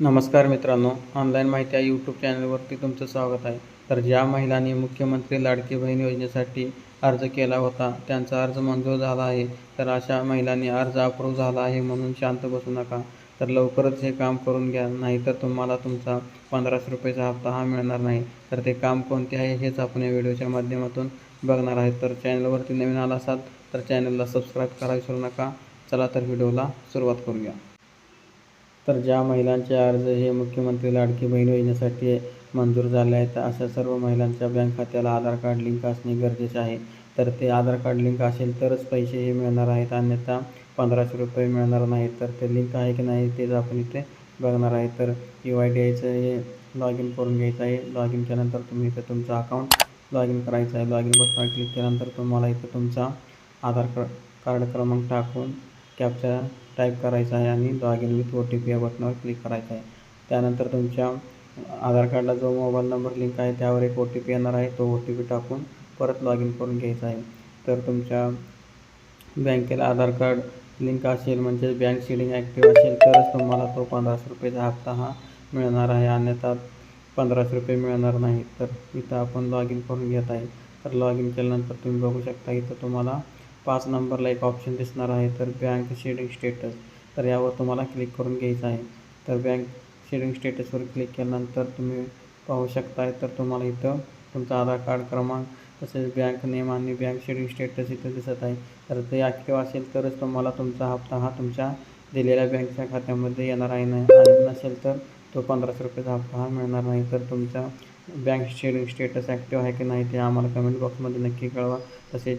नमस्कार मित्रांनो ऑनलाईन माहिती या यूट्यूब चॅनलवरती तुमचं स्वागत आहे. तर ज्या महिलांनी मुख्यमंत्री लाडकी बहीण योजनेसाठी अर्ज केला होता त्यांचा अर्ज मंजूर झाला आहे. तर अशा महिलांनी अर्ज अप्रूव्ह झाला आहे म्हणून शांत बसू नका. तर लवकरच हे काम करून घ्या नाहीतर तुम्हाला तुमचा पंधराशे रुपयाचा हप्ता हा मिळणार नाही. तर ते काम कोणते आहे हेच आपण या व्हिडिओच्या माध्यमातून बघणार आहे तर चॅनलवरती नवीन आला असाल तर चॅनलला सबस्क्राईब करा विसरू नका. चला तर व्हिडिओला सुरुवात करूया. तर ज्या महिलांचे अर्ज हे मुख्यमंत्री लाडकी बहीण योजनेसाठी मंजूर झाले आहेत अशा सर्व महिलांच्या बँक खात्याला आधार कार्ड लिंक असणे गरजेचे आहे. तर ते आधार कार्ड लिंक असेल तरच पैसे हे मिळणार आहेत अन्यथा पंधराशे रुपये मिळणार नाहीत. तर ते लिंक आहे की नाही तेच आपण इथे बघणार आहे. तर यू आय डी आयचं हे लॉग इन करून घ्यायचं आहे. लॉग इन केल्यानंतर तुम्ही इथं तुमचं अकाउंट लॉग इन करायचं आहे. लॉग इन बटनावर क्लिक केल्यानंतर तुम्हाला इथं तुमचा आधार कार्ड कार्ड क्रमांक टाकून कॅप्चा टाईप करायचा आहे आणि log in with O T P या बटनावर क्लिक करायचं आहे. त्यानंतर तुमच्या आधार कार्डला जो मोबाईल नंबर लिंक आहे त्यावर एक ओ टी पी येणार आहे. तो ओ टी पी टाकून परत लॉग इन करून घ्यायचा आहे. तर तुमच्या बँकेला आधार कार्ड लिंक असेल म्हणजे बँक सीडिंग ॲक्टिव्ह असेल तरच तुम्हाला तो पंधराशे रुपयेचा हप्ता हा मिळणार आहे. अन्यथा पंधराशे रुपये मिळणार नाही. तर इथं आपण लॉग इन करून घेत आहे. तर लॉग इन केल्यानंतर तुम्ही बघू शकता इथं तुम्हाला पाच नंबरला एक ऑप्शन दिसणार आहे तर बँक शेडिंग स्टेटस तर यावर तुम्हाला क्लिक करून घ्यायचं आहे. तर बँक शेडिंग स्टेटसवर क्लिक केल्यानंतर तुम्ही पाहू शकताय तर तुम्हाला इथं तुमचा आधार कार्ड क्रमांक तसेच बँक नेम आणि बँक शेडिंग स्टेटस इथं दिसत आहे. तर ते ॲक्टिव्ह असेल तरच तुम्हाला तुमचा हप्ता हा तुमच्या दिलेल्या बँकच्या खात्यामध्ये येणार आहे. नाही आणि नसेल तर तो पंधराशे रुपयाचा हप्ता हा मिळणार नाही. तर तुमचा बँक शेडिंग स्टेटस ॲक्टिव्ह आहे की नाही ते आम्हाला कमेंट बॉक्समध्ये नक्की कळवा. तसेच